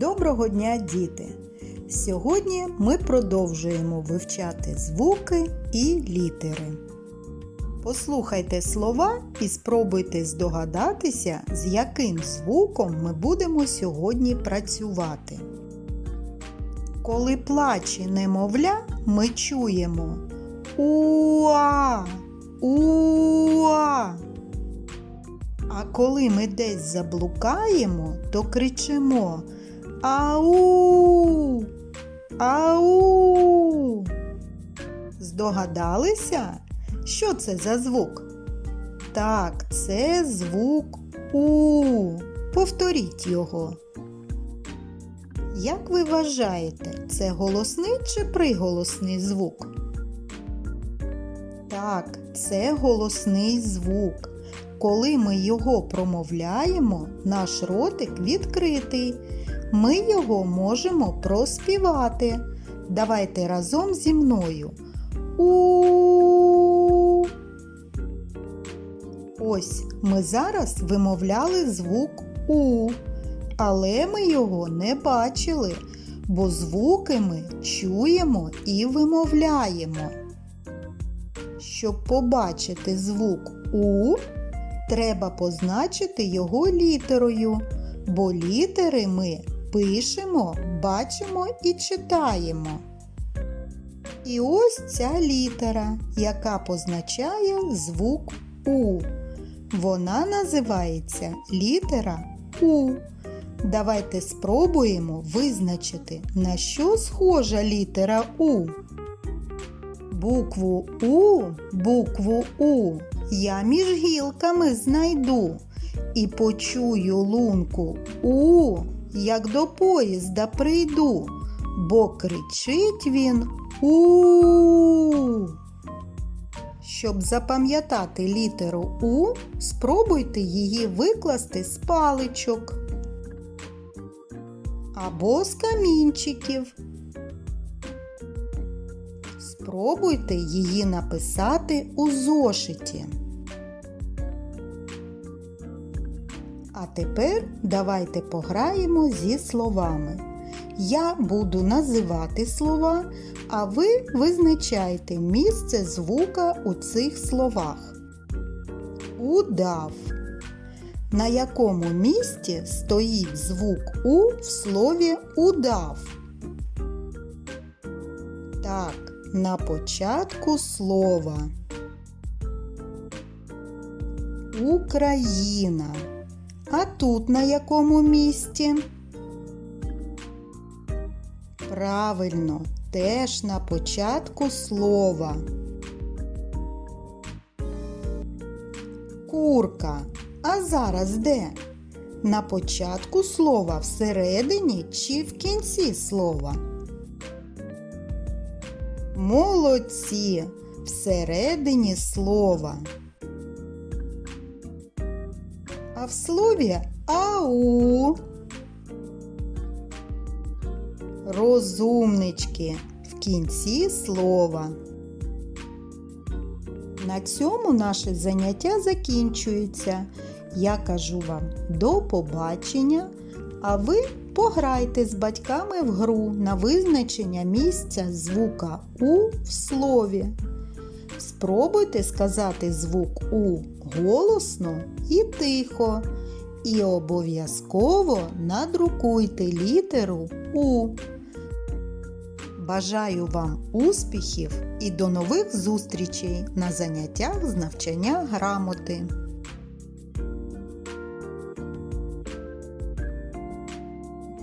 Доброго дня, діти! Сьогодні ми продовжуємо вивчати звуки і літери. Послухайте слова і спробуйте здогадатися, з яким звуком ми будемо сьогодні працювати. Коли плаче немовля, ми чуємо Уа! Уа! А коли ми десь заблукаємо, то кричимо Ау! Ау! Здогадалися? Що це за звук? Так, це звук У. Повторіть його. Як ви вважаєте, це голосний чи приголосний звук? Так, це голосний звук. Коли ми його промовляємо, наш ротик відкритий. Ми його можемо проспівати. Давайте разом зі мною. У. Ось ми зараз вимовляли звук У, але ми його не бачили, бо звуки ми чуємо і вимовляємо. Щоб побачити звук У, треба позначити його літерою, бо літери ми пишемо, бачимо і читаємо. І ось ця літера, яка позначає звук У. Вона називається літера У. Давайте спробуємо визначити, на що схожа літера У. Букву У, букву У я між гілками знайду і почую лунку У, як до поїзда прийду, бо кричить він У. Щоб запам'ятати літеру У, спробуйте її викласти з паличок або з камінчиків. Спробуйте її написати у зошиті. А тепер давайте пограємо зі словами. Я буду називати слова, а ви визначайте місце звука у цих словах. Удав. На якому місці стоїть звук У в слові удав? Так, на початку слова. Україна. А тут на якому місці? Правильно, теж на початку слова. Курка. А зараз де? На початку слова всередині чи в кінці слова? Молодці всередині слова. А в слові ау. Розумнички в кінці слова. На цьому наше заняття закінчується. Я кажу вам до побачення, а ви пограйте з батьками в гру на визначення місця звука У в слові. Спробуйте сказати звук У голосно і тихо. І обов'язково надрукуйте літеру У. Бажаю вам успіхів і до нових зустрічей на заняттях з навчання грамоти.